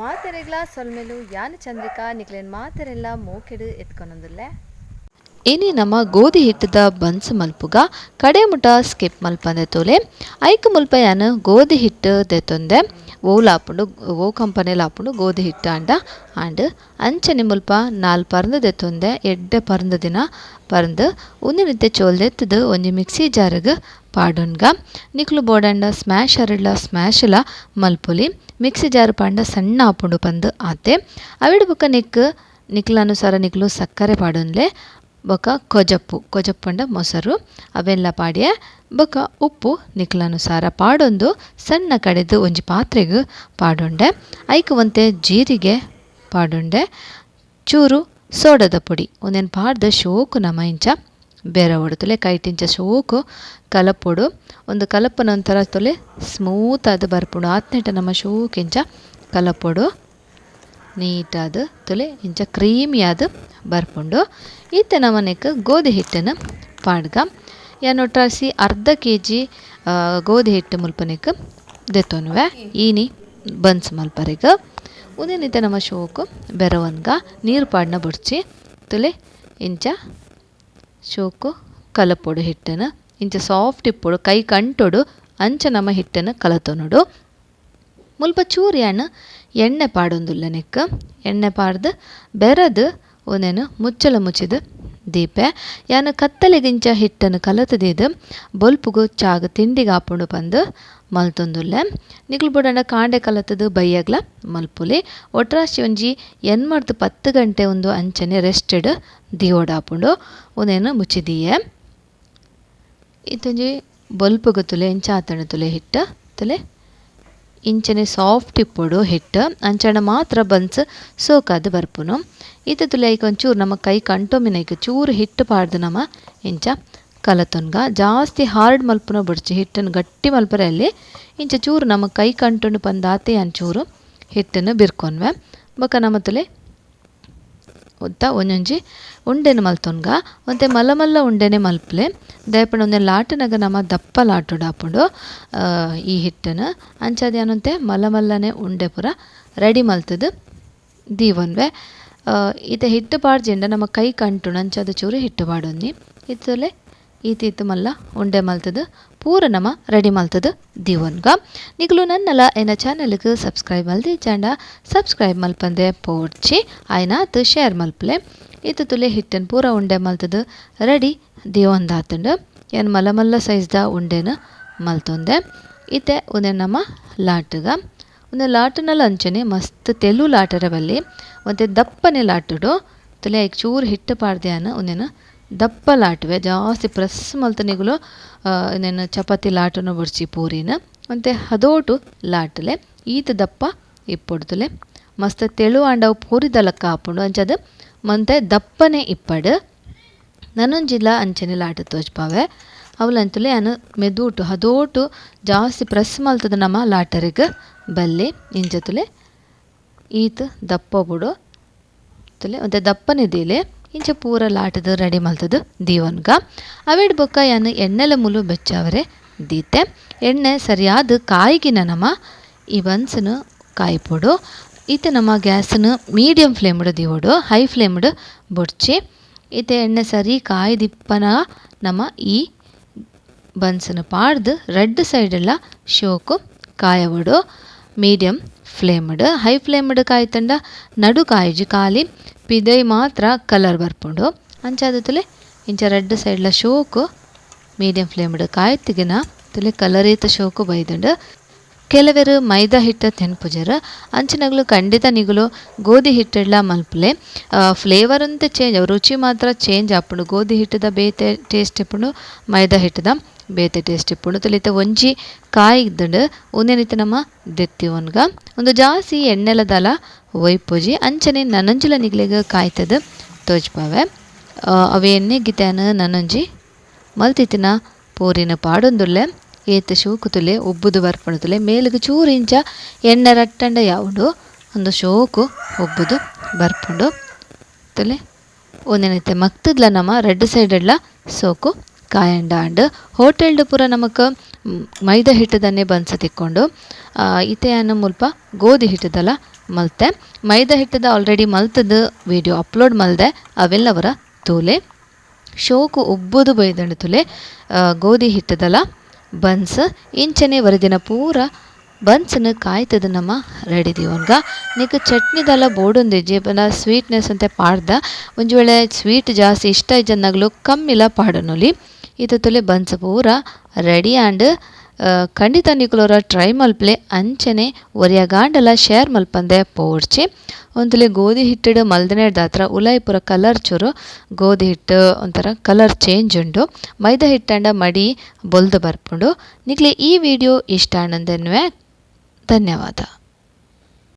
ಮಾತೆರೆಗ್ಲ ಸೊಲ್ಮೆಲು ಯಾನ್ ಚಂದ್ರಿಕಾ ನಿಕ್ಲೆನ್ ಮಾತೆರೆಲ್ಲ ಮೋಕೆಡು ಎತ್ಕೊನೊಂದುಲ್ಲೆ ಇನಿ ನಮ್ಮ ಗೋಧಿ ಹಿಟ್ಟದ ಬನ್ಸ್ ಮಲ್ಪುಗ, ಕಡೆ ಮುಟ ಸ್ಕಿಪ್ ಮಲ್ಪಂದೆ ತೋಲೆ. ಐಕ್ ಮುಲ್ಪ ಯಾನ್ ಗೋಧಿ ಹಿಟ್ಟು ದೆತೊಂದೆ ಓಲಾಪುಂಡು, ಓ ಕಂಪನಿ ಆಪುಂಡು ಗೋಧಿ ಹಿಟ್ಟು ಅಂಡ. ಆಂಡ್ ಅಂಚನೆ ಮುಲ್ಪ ನಾಲ್ ಪರ್ಂದ್ ದೆತ್ತೊಂದೆ, ಎಡ್ಡೆ ಪರ್ಂದ್ ದಿನ. ಪರ್ಂದ್ ಉಂದಿನಿತ್ತೆ ಚೋಲ್ದೆತ್ತದು ಒಂಜಿ ಮಿಕ್ಸಿ ಜಾರ್ಗ್ ಪಾಡುನ್ಗ ನಿಕ್ಲು ಬೋಡಂಡ ಸ್ಮಾಶ್ ಲ, ಮಲ್ಪುಲಿ, ಮಿಕ್ಸಿ ಜಾರು ಪಾಂಡ ಸಣ್ಣ ಆಪುಂಡು ಪಂದ್ ಆತೆ. ಅವಿಡ್ ಬೊಕ ನಿಕ್, ನಿಕ್ಲಾನುಸಾರ ನಿಕ್ಲು ಸಕ್ಕರೆ ಪಾಡುನ್ಲೆ ಬೊಕ ಕೊಜಪ್ಪು ಕೊಜಪ್ಪು ಮೊಸರು. ಅವೆಲ್ಲ ಪಾಡ್ಯೆ, ಬೊಕ ಉಪ್ಪು ನಿಕ್ಲಾನುಸಾರ ಪಾಡೊಂದು ಸಣ್ಣ ಕಡೆದು ಒಂಜಿ ಪಾತ್ರೆಗೆ ಪಾಡುಂಡೆ. ಐಕ್ ಒಂತೆ ಜೀರಿಗೆ ಪಾಡುಂಡೆ. ಚೂರು ಸೋಡದ ಪುಡಿ, ಒಂದೇನು ಪಾಡ್ದ ಶೋಕು ನಮ ಇಂಚ ಬೆರವೊಡು ಕೈ ಕೈಟಿಂಚ ಶೋಕು, ಕಲಪೊಡು. ಒಂದು ಕಲಪ ನಂತರ ತೊಲೆ ಸ್ಮೂತ್ ಆದ್ ಬರ್ಪುಂಡು. ಆತ್ನೆಟ ನಮ್ಮ ಶೋಕ್ ಇಂಚ ಕಲಪೊಡು. ನೀಟಾದ್ ತೊಲೆ ಇಂಚ ಕ್ರೀಮಿ ಆದ್ ಬರ್ಪುಂಡು. ಈತ ನಮನೆಕ್ ಗೋಧಿ ಹಿಟ್ಟನ್ನು ಪಾಡ್ಗ. ಯಾನ್ ಒಟ್ರಾಸಿ ಅರ್ಧ ಕೆ ಜಿ ಗೋಧಿ ಹಿಟ್ಟು ಮುಲ್ಪನೆಕ್ ದೆತೊನ್ವೆ ಈನಿ ಬನ್ಸ್ ಮಲ್ಪರಿಗ. ಉದಿನಿತ ನಮ್ಮ ಶೋಕು ಬೆರವನ್ಗ ನೀರು ಪಾಡ್ನ ಬುಡ್ಚಿ ತುಲೆ ಇಂಚ ಶೋಕು ಕಲಪೊಡು ಹಿಟ್ಟನ್ನು ಇಂಚ ಸಾಫ್ಟ್ ಇಪ್ಪೊಡು ಕೈ ಕಂಟೊಡು, ಅಂಚ ನಮ ಹಿಟ್ಟನ್ನು ಕಲತೊನುಡು ಮುಲ್ಪ ಚೂರು ಎಣ್ಣೆ ಪಾಡೊಂದುಲ್ಲ ನೆಕ್ ಎಣ್ಣೆ ಪಾಡ್ದು ಬೆರದು ಒಂದೇನು ಮುಚ್ಚಲ ಮುಚ್ಚಿದ ದೀಪೆ. ಯಾನು ಕತ್ತಲೆಗಿಂಚ ಹಿಟ್ಟನ್ನು ಕಲತದಿದ ಬೊಲ್ಪುಗು ಚಾಗ್ ತಿಂಡಿಗೆ ಆಪುಂಡು ಪಂದ್ ಮಲ್ತೊಂದುಲ್ಲೆ. ನಿಕ್ಲು ಬುಡಂಡ ಕಾಂಡೆ ಕಲತದ್ ಬಯ್ಯಗ್ಲ ಮಲ್ಪುಲಿ. ಒಟ್ರಾಶಿ ಒಂಜಿ ಎನ್ಮರ್ದ್ ಪತ್ತ್ ಗಂಟೆ ಉಂದು ಅಂಚನೆ ರೆಸ್ಟೆಡ್ ದಿಯೋಡಾಪುಂಡು ಉಂದೆನ್ ಮುಚ್ಚಿದಿಯೆ. ಇತ್ತೊಂಜಿ ಬೊಲ್ಪುಗು ತುಲೆ ಇಂಚ ಆತುಂಡು ತುಲೆ ಹಿಟ್ಟ್ ತುಲೆ. ಇಂಚನೆ ಸಾಫ್ಟ್ ಇಪ್ಪೊಡು ಹಿಟ್ಟ್. ಅಂಚನೆ ಮಾತ್ರ ಬನ್ಸ್ ಸೋಕಾದ್ ಬರ್ಪುನು. ಇತ್ತ ತುಲೆ ಐಕ್ ಒಂಚೂರು ನಮ ಕೈ ಕಂಟೊಮ್ಮಿನೈಕ್ ಚೂರು ಹಿಟ್ಟು ಪಾಡ್ದ್ ನಮ ಇಂಚ. ಕಲತೊನ್ಗ ಜಾಸ್ತಿ ಹಾರ್ಡ್ ಮಲ್ಪುನ ಬುಡ್ಚಿ ಹಿಟ್ಟನ್ನು ಗಟ್ಟಿ ಮಲ್ಪರೆ ಅಲ್ಲಿ ಇಂಚ ಚೂರು ನಮ್ಮ ಕೈ ಕಂಟುಂಡು ಪಂದಾತೆ ಅಂಚೂರು ಹಿಟ್ಟನ್ನು ಬಿರ್ಕೊನ್ವೆ. ಬೊಕ ನಮತುಲೆ ಒತ್ತ ಒಂಜೊಂಜಿ ಉಂಡೆನ ಮಲ್ತೊನ್ಗ. ಒಂತೆ ಮಲ್ಲ ಮಲ್ಲ ಉಂಡೆನೆ ಮಲ್ಪಲೆ. ದಯಪಣ ಒಂದೆ ಲಾಟನಗ ನಮ್ಮ ದಪ್ಪ ಲಾಟುಡು ಆಪುಂಡು ಈ ಹಿಟ್ಟನ್ನು ಅಂಚಾದ್ ಯಾನೊಂತೆ ಮಲ್ಲ ಮಲ್ಲನೆ ಉಂಡೆ ಪೂರ ರೆಡಿ ಮಲ್ತದು ದೀವನ್ವೆ. ಈತ ಹಿಟ್ಟು ಪಾಡ್ಜಿಂಡ ನಮ್ಮ ಕೈ ಕಂಟುಂಡು ಅಂಚದ ಚೂರು ಹಿಟ್ಟು ಪಾಡೊಂದಿ ಇತ್ತಲೆ ಈತ ಮಲ್ಲ ಉಂಡೆ ಮಲ್ತದು ಪೂರ ನಮ ರೆಡಿ ಮಲ್ತದ ದೀವೊನ್ಗ ನಿಕ್ಲು ನನ್ನಲ ಎನ್ನ ಚಾನಲ್ಗ್ ಸಬ್ಸ್ಕ್ರೈಬ್ ಮಲ್ದಿ, ಚಾಂಡ ಸಬ್ಸ್ಕ್ರೈಬ್ ಮಲ್ಪಂದೆ ಪೋಡ್ಚಿ, ಆಯ್ನಾತ್ ಶೇರ್ ಮಲ್ಪಲೆ. ಈತ ತುಲೆ ಹಿಟ್ಟನ್ ಪೂರ ಉಂಡೆ ಮಲ್ತದು ರೆಡಿ ದಿವೊಂದಾತಂಡು. ಏನು ಮಲ್ಲ ಮಲ್ಲ ಸೈಜ್ದ ಉಂಡೆನ ಮಲ್ತೊಂದೆ. ಇತ್ತೆ ಉಂದೆ ನಮ್ಮ ಲಾಟ್ಗ. ಉಂದೆ ಲಾಟುನಲ ಅಂಚನೆ ಮಸ್ತ್ ತೆಲು ಲಾಟರ ಬಲ್ಲಿ ಒಂತೆ ದಪ್ಪನೆ ಲಾಟುಡು. ತುಲೆ ಐಕ್ ಚೂರು ಹಿಟ್ಟು ಪಾಡ್ದೆಯಾನ್ ಉಂದೆನ್ ದಪ್ಪ ಲಾಟುವೆ ಜಾಸ್ತಿ ಪ್ರೆಸ್ ಮಲ್ತನಿಗಳು ನಿಗುಲು ಚಪಾತಿ ಲಾಟನ ಬುಡ್ಚಿ ಪೂರಿನ. ಮತ್ತು ಹದೋಟು ಲಾಟ್ಲೆ, ಈತ ದಪ್ಪ ಇಪ್ಪೊಡು ತುಲೆ ಮಸ್ತ್ ತೆಳು ಆಂಡ ಪೂರಿ ಪೂರಿದ ಲಕ್ಕ ಆಪುಂಡು ಅಂಚಾದ್ ಮಂತೆ ದಪ್ಪನೆ ಇಪ್ಪಡು. ನನೊಂಜಿಲ ಅಂಚನೆ ಲಾಟ ತೋಜ್ಪಾವೆ. ಅವಲಂತಲೇ ಅನು ಮೆದೂಟು, ಹದೋಟು ಜಾಸ್ತಿ ಪ್ರೆಸ್ ಮಲ್ತದ ನಮ್ಮ ಲಾಟರಿಗೆ ಬಲ್ಲಿ, ಇಂಜತುಲೆ. ಈತ ದಪ್ಪ ಬಿಡು. ತುಲೆ ಒಂತೆ ದಪ್ಪನೆ ದೀಲೆ. ಇಂಚ ಪೂರ ಲಾಟದು, ರೆಡಿ ಮಲ್ತದು, ದೀವನ್ಗ. ಅವೆಡ್ ಬೊಕ್ಕ ಯಾನು ಎಣ್ಣೆಲ ಮುಲು ಬೆಚ್ಚಾವರೆ, ದೀತೆ. ಎಣ್ಣೆ ಸರಿಯಾದ ಕಾಯಿಗಿನ ನಮ ಈ ಬನ್ಸ್ನ್ ಕಾಯಿಪೊಡು. ಇತೆ ನಮ ಗ್ಯಾಸನ್ನು ಮೀಡಿಯಂ ಫ್ಲೇಮ್ಡು ದೀವಡು, ಹೈ ಫ್ಲೇಮ್ಡು ಬುಡ್ಚಿ. ಇತೆ ಎಣ್ಣೆ ಸರಿ ಕಾಯ್ದಿಪ್ಪನ ನಮ ಈ ಬನ್ಸನ್ನು ಪಾಡ್ದು ರೆಡ್ ಸೈಡೆಲ್ಲ ಶೋಕು ಕಾಯವೊಡು. ಮೀಡಿಯಂ ಫ್ಲೇಮ್ಡ್, ಹೈ ಫ್ಲೇಮ್ಡ್ ಕಾಯ್ತಂಡ, ನಡು ಕಾಯಿಜಿ, ಖಾಲಿ. ಪಿದೈ ಮಾತ್ರ ಕಲರ್ ಬರ್ಪುಂಡು. ಅಂಚಾದತ್ತುಲೆ ಇಂಚ ರಡ್ಡ್ ಸೈಡ್ಲ ಶೋಕು ಮೀಡಿಯಂ ಫ್ಲೇಮ್ಡ್ ಕಾಯ್ತಿಗಿನ ತುಲೆ ಕಲರೇತ ಶೋಕು ಬೈದುಂಡು. ಕೆಲವೆರ್ ಮೈದಾ ಹಿಟ್ಟ ತೆನ್ಪುಜರ, ಅಂಚಿನಗ್ಲು ಖಂಡಿತ ನಿಗುಲು ಗೋಧಿ ಹಿಟ್ಟಡ್ಲ ಮಲ್ಪುಲೆ. ಫ್ಲೇವರ್ ಅಂತ ಚೇಂಜ್ ರುಚಿ ಮಾತ್ರ ಚೇಂಜ್ ಆಪುಂಡು. ಗೋಧಿ ಹಿಟ್ಟದ ಬೇತೆ ಟೇಸ್ಟ್ ಇಪ್ಪುಂಡು ಮೈದಾ ಹಿಟ್ಟದ. ಬೇತೆ ಟೇಸ್ಟ್ ಇಪ್ಪುಂಡು ತುಲಿತ ಒಂಜಿ ಕಾಯಿ ಇದ್ದುಂಡು ನಮ ದೆತ್ತಿ ಒನ್ಗ ಒಂದು ಜಾಸ್ತಿ ಎಣ್ಣೆಲ ದಾಲ ವೈಪೋಜಿ ಅಂಚನೆ ನನಂಜುಲ ನಿಗ್ಲೆಗ್ ಕಾಯ್ತದ ತೋಜ್ಪಾವೆ. ಅವೆ ಎಣ್ಣೆ ಗಿತ್ತಾನ ನನಂಜಿ ಮಲ್ತಿತ್ತಿನ ಪೂರಿನ ಪಾಡೊಂದುಲ್ಲೆ, ಏತ ಶೋಕುತುಲೆ ಉಬ್ಬುದು ಬರ್ಪುಂಡು ತುಲೆ ಮೇಲುಗ್ ಚೂರು ಇಂಚ ಎಣ್ಣೆ ರಟ್ಟಂಡ ಯಾವುಂಡು, ಒಂದು ಶೋಕು ಉಬ್ಬುದು ಬರ್ಪುಂಡು. ತಲೆ ಒಂದೇನೈತೆ ಮಕ್ತದ್ಲ ನಮ ರೆಡ್ ಸೈಡೆಡ್ಲ ಸೋಕು ಕಾಯಂಡ ಆಂಡ್ ಹೋಟೆಲ್ಡ್ ಪೂರ ನಮಕ್ ಮೈದಾ ಹಿಟ್ಟದನ್ನೇ ಬನ್ಸ್ ತಿಕ್ಕೊಂಡು ಈತೆಯನ್ನು ಮುಲ್ಪ ಗೋಧಿ ಹಿಟ್ಟದಲ್ಲ ಮಲ್ತೆ. ಮೈದಾ ಹಿಟ್ಟದ ಆಲ್ರೆಡಿ ಮಲ್ತದ ವಿಡಿಯೋ ಅಪ್ಲೋಡ್ ಮಲ್ದೆ ಅವೆಲ್ಲವರ ತೂಲೆ. ಶೋಕು ಉಬ್ಬುದು ಬೈದಂಡು ತುಲೆ ಗೋಧಿ ಹಿಟ್ಟದಲ್ಲ ಬನ್ಸ್ ಇಂಚನೆ ವರದಿನ ಪೂರ ಬನ್ಸನ್ನು ಕಾಯ್ತದ ನಮ್ಮ ರೆಡಿ ದಿವನ್ಗ ನಿಕ್ ಚಟ್ನಿದಲ್ಲ ಬೋಡೊಂದು ಜೀವನ ಸ್ವೀಟ್ನೆಸ್ ಅಂತ ಪಾಡ್ದ. ಒಂದು ವೇಳೆ ಸ್ವೀಟ್ ಜಾಸ್ತಿ ಇಷ್ಟ ಇಜ್ಜಂದಾಗಲು ಕಮ್ಮಿಲ್ಲ ಪಾಡನೊಲಿ. ಇದು ತುಲೆ ಬನ್ಸ್ ಪೂರ ರೆಡಿ ಆಂಡ್ ಖಂಡಿತ ನಿಕ್ಲೋರ ಟ್ರೈ ಮಲ್ಪಲೆ ಅಂಚನೆ ಒರಿಯಗಾಂಡಲ ಶೇರ್ ಮಲ್ಪಂದೆ ಪೋಡ್ಚಿ. ಒಂದುಲೆ ಗೋಧಿ ಹಿಟ್ಟಿಡು ಮಲ್ದನೆ ದಾತ್ರ ಉಲಾಯಿ ಪೂರ ಕಲರ್ ಚೂರು ಗೋಧಿ ಹಿಟ್ಟು ಒಂಥರ ಕಲರ್ ಚೇಂಜ್ ಉಂಡು. ಮೈದ ಹಿಟ್ಟಂಡ ಮಡಿ ಬೊಲ್ದು ಬರ್ಪುಂಡು. ನಿಕ್ಲೆ ಈ ವಿಡಿಯೋ ಇಷ್ಟ ಆನಂದನ್ವೆ. ಧನ್ಯವಾದ.